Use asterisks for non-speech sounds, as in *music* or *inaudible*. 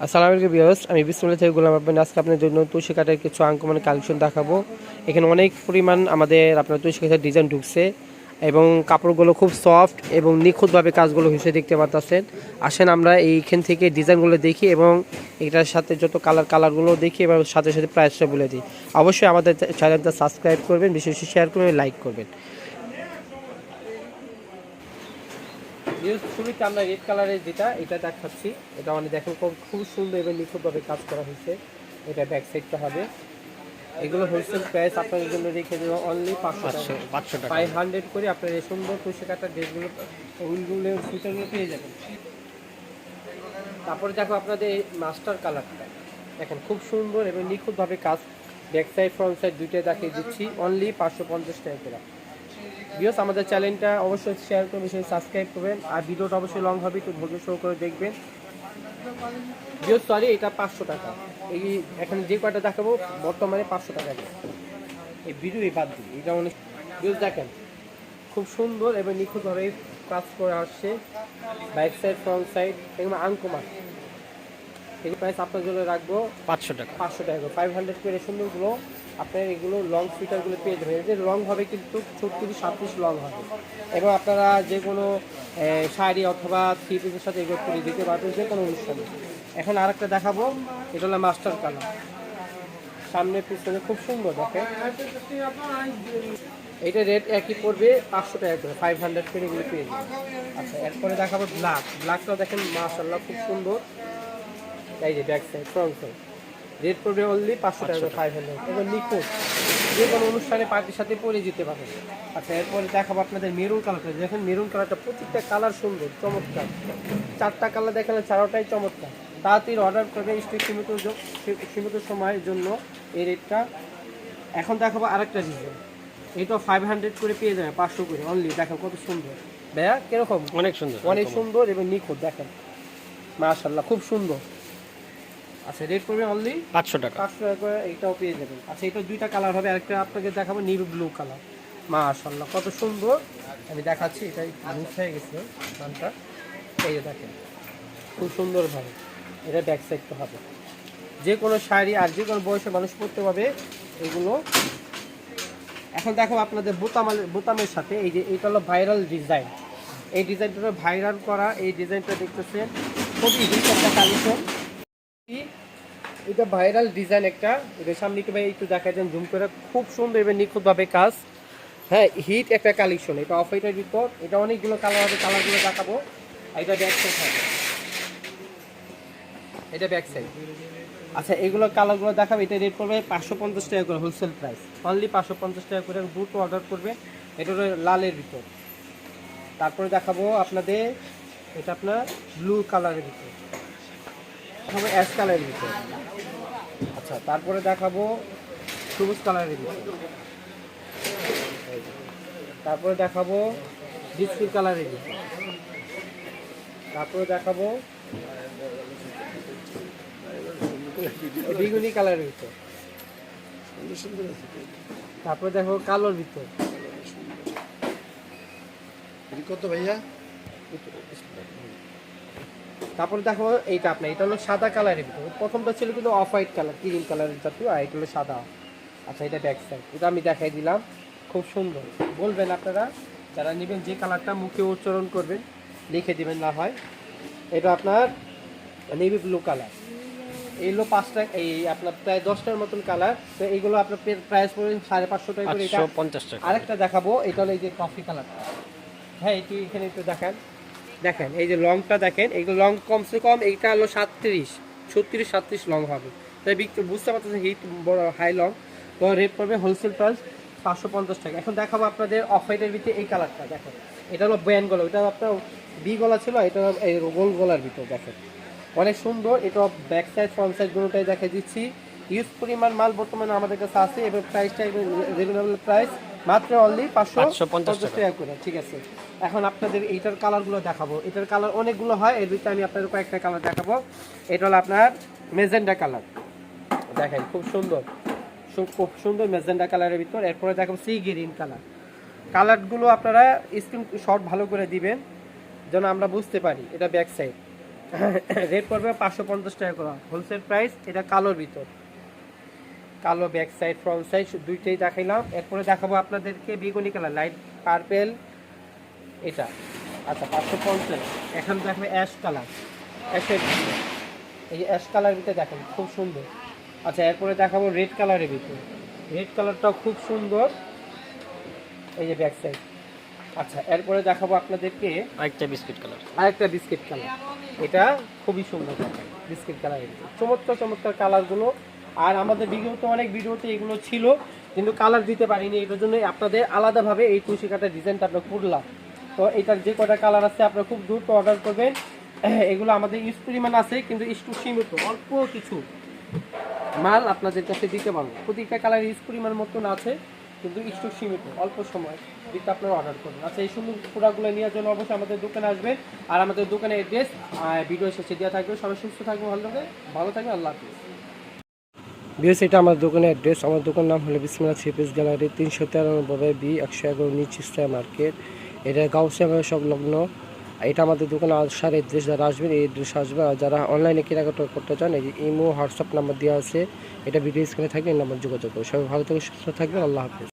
আসসালামু আলাইকুম বিয়স আমি বিসমুল্লাহ থেকে গোলাম আব্বান আজকে আপনার জন্য তুলসী কাঠের কিছু আঙ্কমান কালেকশন দেখাবো। এখানে অনেক পরিমাণ আমাদের আপনার তুলসী কাঠের ডিজাইন ঢুকছে এবং কাপড়গুলো খুব সফট এবং নিখুঁতভাবে কাজগুলো হিসেবে দেখতে পাচ্ছেন আসেন আমরা এইখান থেকে ডিজাইনগুলো দেখি এবং এটার সাথে যত কালার কালারগুলো দেখি এবং সাথে সাথে প্রাইসটা বলে দিই। অবশ্যই আমাদের চ্যানেলটা সাবস্ক্রাইব করবেন বেশি বেশি শেয়ার করবেন লাইক করবেন। শুরুতে আমরা রেড কালারের যেটা এটা দেখাচ্ছি। এটা মানে দেখেন খুব খুব সুন্দর এবং নিখুঁতভাবে কাজ করা হয়েছে। এটা ব্যাক সাইডটা হবে। এগুলো হোলসেল প্রাইস আপনাদের জন্য রেখে দেবো অনলি পাঁচশো পাঁচশো টাকা। ফাইভ হান্ড্রেড করে আপনার এই সুন্দর তুষে কাটার ড্রেসগুলো উলগুলো সুইটারগুলো পেয়ে যাবেন। তারপরে দেখো আপনাদের এই মাস্টার কালারটা দেখেন খুব সুন্দর এবং নিখুঁতভাবে কাজ। ব্যাক সাইড ফ্রন্ট সাইড দুইটাই দেখিয়ে দিচ্ছি। অনলি পাঁচশো পঞ্চাশ টাকা বিয়স আমাদের চ্যানেলটা অবশ্যই শেয়ার করবেন সেই সাবস্ক্রাইব করবেন। আর ভিডিওটা অবশ্যই লং হবে একটু ধৈর্য শো করে দেখবেন। বিয়স সরি এটা পাঁচশো টাকা। এই এখানে যে কয়টা দেখাবো বর্তমানে পাঁচশো টাকা এই ভিডিও এই বাদ দিই এটা অনেক বিয়স দেখেন খুব সুন্দর এবং নিখুঁতভাবে কাজ করে আসছে। ব্যাক সাইড ফ্রন্ট সাইড এগুলো আঙ্কমার এগুলো প্রাইস আপনার জন্য রাখব পাঁচশো টাকা। পাঁচশো টাকা ফাইভ হান্ড্রেড করে সুন্দরগুলো। আপনার এগুলো লং সুইটারগুলো পেয়ে যাবেন। এদের লং হবে কিন্তু ছত্রিশ, সাতত্রিশ লং হবে। এবং আপনারা যে কোনো শাড়ি অথবা থ্রি পিসের সাথে এগুলো করে দিতে পারবেন, যে কোনো অনুষ্ঠানে। এখন আরেকটা দেখাবো, এটা হলো মাস্টার কালার সামনে পিছনে খুব সুন্দর দেখে এইটা রেট একই পড়বে, পাঁচশো টাকা করে ফাইভ হান্ড্রেড করে এগুলো পেয়ে যাবেন। আচ্ছা এরপরে দেখাবো ব্ল্যাক ব্ল্যাকটাও দেখেন মাশাল্লাহ খুব সুন্দর। এই যে back side front side rate পড়বে অনলি পাঁচশো টাকা ফাইভ হান্ড্রেড এবং নিখুঁত যে কোনো অনুষ্ঠানে পার্টির সাথে পরে যেতে পারেন আচ্ছা এরপরে দেখাবো আপনাদের মেরুন কালারটা দেখেন মেরুন কালারটা প্রত্যেকটা কালার সুন্দর চমৎকার। চারটা কালার দেখালে চারোটাই চমৎকার। তাড়াতাড়ি অর্ডার করবে স্টিক সীমিত সীমিত সময়ের জন্য এই রেটটা এখন দেখাবো আরেকটা ডিজাইন এটা ফাইভ হান্ড্রেড করে পেয়ে যাবে পাঁচশো করে অনলি দেখেন কত সুন্দর। ভাইয়া কীরকম? অনেক সুন্দর অনেক সুন্দর। এবং নিখুঁত দেখেন। মাশাল্লাহ খুব সুন্দর। আচ্ছা রেট পড়বে অনলি পাঁচশো টাকা। পাঁচশো টাকা করে এইটাও পেয়ে যাবেন। আচ্ছা এটা দুইটা কালার হবে। আরেকটা আপনাকে দেখাবো নিউ ব্লু কালার মাশাল্লাহ কত সুন্দর। আমি দেখাচ্ছি এটাই লুজ হয়ে গেছে গানটা এই দেখেন খুব সুন্দরভাবে এটা ব্যাক সাইডটা হবে। যে কোনো শাড়ি আর যে কোনো বয়সে মানুষ পরতে পারবে এগুলো। এখন দেখো আপনাদের বোতামাল বোতামের সাথে এই যে এটা হলো ভাইরাল ডিজাইন এই ডিজাইনটা ভাইরাল করা এই ডিজাইনটা দেখতেছেন খুবই হিট একটা কালেকশন এটা ভাইরাল ডিজাইন একটা। এটা সামনে একটু ভাই একটু দেখা যান জুম করে। খুব সুন্দর এবং নিখুঁতভাবে কাজ। হ্যাঁ হিট একটা কালেকশন এটা অফ হোয়াইটের ভিতর। এটা অনেকগুলো কালার হবে কালারগুলো দেখাবো। এটা ব্যাক সাইড হবে। এটা ব্যাক সাইড আচ্ছা এগুলো কালারগুলো দেখাবো। এটা রেট পড়বে পাঁচশো পঞ্চাশ টাকা করে হোলসেল প্রাইস অনলি পাঁচশো পঞ্চাশ টাকা করে দুটো অর্ডার করবে। এটা হলো লালের ভিতর। তারপরে দেখাবো আপনাদের। এটা আপনার ব্লু কালারের ভিতর। দেখাবো অ্যাশ কালারের ভিতর। আচ্ছা তারপরে দেখাবো সবুজ কালারের ভিতর। তারপরে দেখাবো বিস্কুট কালারের ভিতর। তারপরে দেখাবো বেগুনি কালারের ভিতর। তারপরে দেখো কালোর ভিতর। কত ভাইয়া? তারপরে দেখো এইটা আপনার এটা হলো সাদা কালারের ভিতর। প্রথমটা ছিল কিন্তু অফ হোয়াইট কালার ক্রিম কালারের জাতীয় আর এটা হলো সাদা। আচ্ছা এটা ব্যাক সাইড এটা আমি দেখাই দিলাম। খুব সুন্দর। বলবেন আপনারা যারা নেবেন যে কালারটা মুখে উচ্চারণ করবেন লিখে দিবেন না হয়। এটা আপনার নেভি ব্লু কালার এইগুলো পাঁচটা এই আপনার প্রায় দশটার মতন কালার তো এইগুলো আপনার প্রাইস পড়বে সাড়ে পাঁচশো টাকা করে। এটা পাঁচশো পঞ্চাশ টাকা আরেকটা দেখাবো এটা হলো এই যে কফি কালারটা হ্যাঁ এটি এখানে একটু দেখান। দেখেন, এই যে লংটা দেখেন এইগুলো লং কমসে কম এইটা হলো সাতত্রিশ, ছত্রিশ, সাতত্রিশ লং হবে। তাই বুঝতে পারতেছেন হিট বড় হাই লং তো রেট পড়বে হোলসেল প্রাইস পাঁচশো পঞ্চাশ টাকা। এখন দেখাবো আপনাদের অফ হোয়াইটের ভিতরে এই কালারটা দেখেন। এটা হলো ব্যান্ড গলা এটা আপনার বি গলা ছিল এটা এই গোল গলার ভিতর, দেখেন। অনেক সুন্দর, এটা ব্যাক সাইড ফ্রন্ট সাইড দুটোটাই দেখে দিচ্ছি। ইউজ পরিমাণ মাল বর্তমানে আমাদের কাছে আছে এবং প্রাইসটা রিজনেবল প্রাইস মাত্র অনলি পাঁচশো 550 পঞ্চাশ টাকা। করে ঠিক আছে। এখন আপনাদের এইটার কালারগুলো দেখাবো। এটার কালার অনেকগুলো হয় এর ভিতরে আমি আপনাদের কয়েকটা কালার দেখাবো। এটা হলো আপনার মেজেন্ডা কালার। দেখেন খুব সুন্দর। খুব সুন্দর মেজেন্ডা কালারের ভিতর। এরপরে দেখাবো সি গ্রিন কালার। কালারগুলো আপনারা স্ক্রিন শট ভালো করে দিবেন যেন আমরা বুঝতে পারি এটা ব্যাক সাইড রেট পড়বে পাঁচশো পঞ্চাশ টাকা করে। হোলসেল প্রাইস এটা কালোর ভিতর। কালো ব্যাক সাইড ফ্রন্ট সাইড দুইটাই দেখাইলাম। এরপরে দেখাবো আপনাদেরকে বেগুনি কালার লাইট পার্পেল এটা। আচ্ছা পাঁচশো পঞ্চাশ। এখন দেখাবো অ্যাশ কালার অ্যাশের এই অ্যাশ কালার ভিতরে দেখেন খুব সুন্দর। আচ্ছা এরপরে দেখাবো রেড কালারের ভিতরে। রেড কালারটাও খুব সুন্দর। এই যে ব্যাক সাইড আচ্ছা এরপরে দেখাবো আপনাদেরকে আরেকটা বিস্কিট কালার আরেকটা বিস্কিট কালার এটা খুবই সুন্দর। বিস্কিট কালার চমৎকার চমৎকার কালারগুলো আর আমাদের বিগত অনেক ভিডিওতে এগুলো ছিল, কিন্তু কালার দিতে পারিনি এটার জন্য আপনাদের আলাদাভাবে এই তুলসী কাটার ডিজাইনটা আমরা করলাম। তো এটার যে কটা কালার আছে, আপনারা খুব দ্রুত অর্ডার করবেন। *clears throat* এগুলো আমাদের ইউজ পরিমাণ আছে, কিন্তু একটু সীমিত, অল্প কিছু মাল আপনাদের কাছে দিতে পারব। প্রতিটা কালার ইউজ পরিমাণ মতন আছে, কিন্তু একটু সীমিত, অল্প সময় দিতে আপনারা অর্ডার করবেন। আচ্ছা এই সুন্দর প্রোডাক্টগুলো নেওয়ার জন্য অবশ্যই আমাদের দোকানে আসবেন, আর আমাদের দোকানে অ্যাড্রেস ভিডিও শেষে দেওয়া থাকবে। সবাই সুস্থ থাকবে ভালো থাকবে ভালো থাকবে আল্লাহ হাফিজ। বিএস এটা আমার দোকানের অ্যাড্রেস। আমার দোকান নাম হলো বিসমিল্লা সিপিস গ্যালারি, তিনশো তেরানব্বই বি, একশো এগারো নিচ ইস্টার মার্কেট। এটা গাউসিয়া সংলগ্ন। এটা আমাদের দোকানে আসার এড্রেস যারা আসবেন এই অ্যাড্রেস আসবেন। আর যারা অনলাইনে কেনাকাটা করতে চান, এই ইমো, হোয়াটসঅ্যাপ নাম্বার দেওয়া আছে, এটা ভিডিও স্ক্রিনে থাকবে এই নাম্বার যোগাযোগ করবে সবাই ভালো থেকে সুস্থ থাকবেন, আল্লাহ হাফিজ।